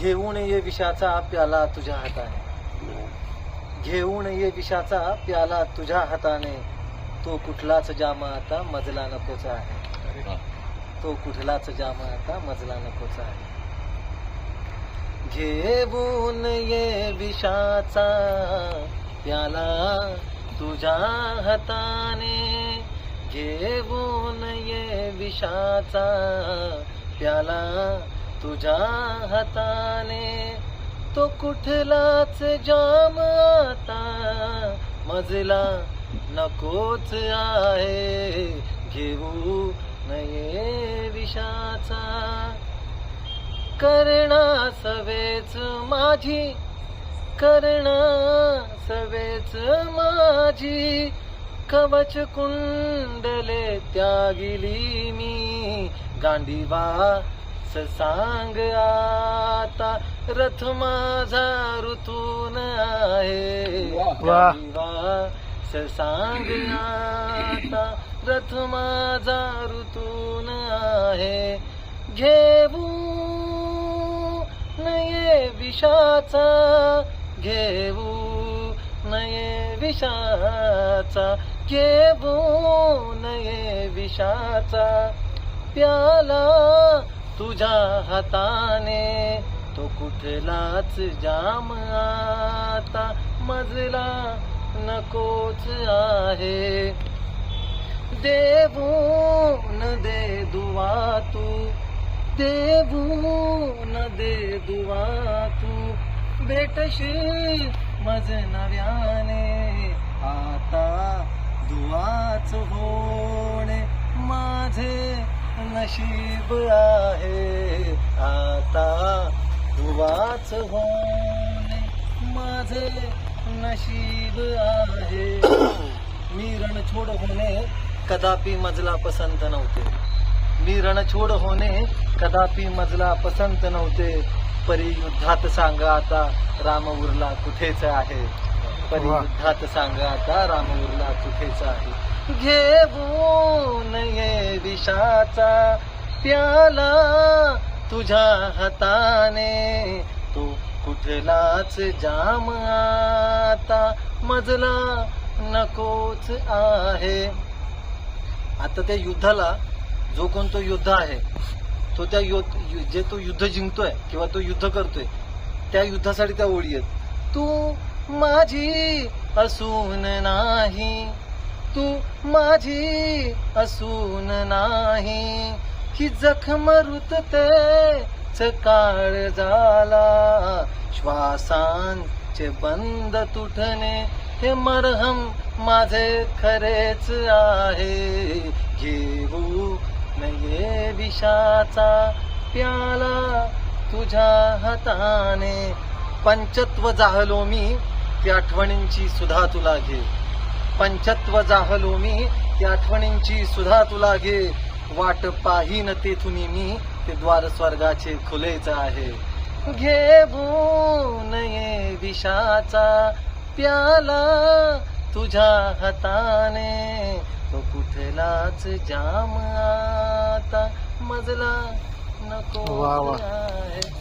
घेऊन ये विषाचा प्याला तुझ्या हाताने. घेऊन ये विषाचा प्याला तुझ्या हाताने. तो कुठलाच जाम आता मजला नकोच आहे. तो कुठलाच जाम आता मजला नकोच आहे. घेऊन ये विषाचा प्याला तुझ्या हाताने. घेऊन ये विषाचा प्याला तुझ्या हाताने तो कुठलाच जाम आता मजला नकोच आहे घेऊ नये विषाचा. करणा सवेच माझी करणा सवेच माझी. कवच कुंडले त्यागिली मी गांडीवा सांग आता रथ माझा ऋतून आहे. सांग आता रथ माझा ऋतून आहे. घेऊ नये विषाचा घेऊ नये विषाचा घेऊ नये विषाचा. प्याला तुझ्या हाताने तो कुठलाच जाम आता मजला नकोच आहे. देवून दे दुवा तू. देवून दे दुवा तू. भेटशील मज नव्याने. आता दुवाच होणे माझे नशीब आहे. आता वाच होणे माझे नशीब आहे. मी रणछोड होणे कदापि मजला पसंत नव्हते. मी रणछोड होणे कदापि मजला पसंत नव्हते. परी युद्धात सांगा आता राम उरला कुठेच आहे. परी वाह. युद्धात सांगा आता राम उरला कुठेच आहे. घेऊन ये विषाचा प्याला तुझ्या हाताने. तो कुठलाच जाम आता मजला नकोच आहे. आता त्या युद्धाला जो कोण तो युद्ध आहे तो त्या जे तो युद्ध जिंकतोय किंवा तो युद्ध करतोय त्या युद्धासाठी त्या ओळी आहेत. तू माझी असून नाही. तू माझी असून नाही. ही जखम रुतते काळ झाला श्वासांचे बंद तुटणे हे मरहम माझे खरेच आहे. घेऊ नये विषाचा प्याला तुझ्या हाताने. पंचत्व जाहलो मी. त्या आठवणींची सुधा तुला घे. पंचत्व जाहलो मी त्या आठवणींची सुधा तुला घे. वाट पाहीन तेथून मी ते द्वार स्वर्गाचे खुलेच आहे. घेऊ नये विषाचा प्याला तुझ्या हाताने. तो कुठलाच जाम आता मजला नको वा वा. आहे.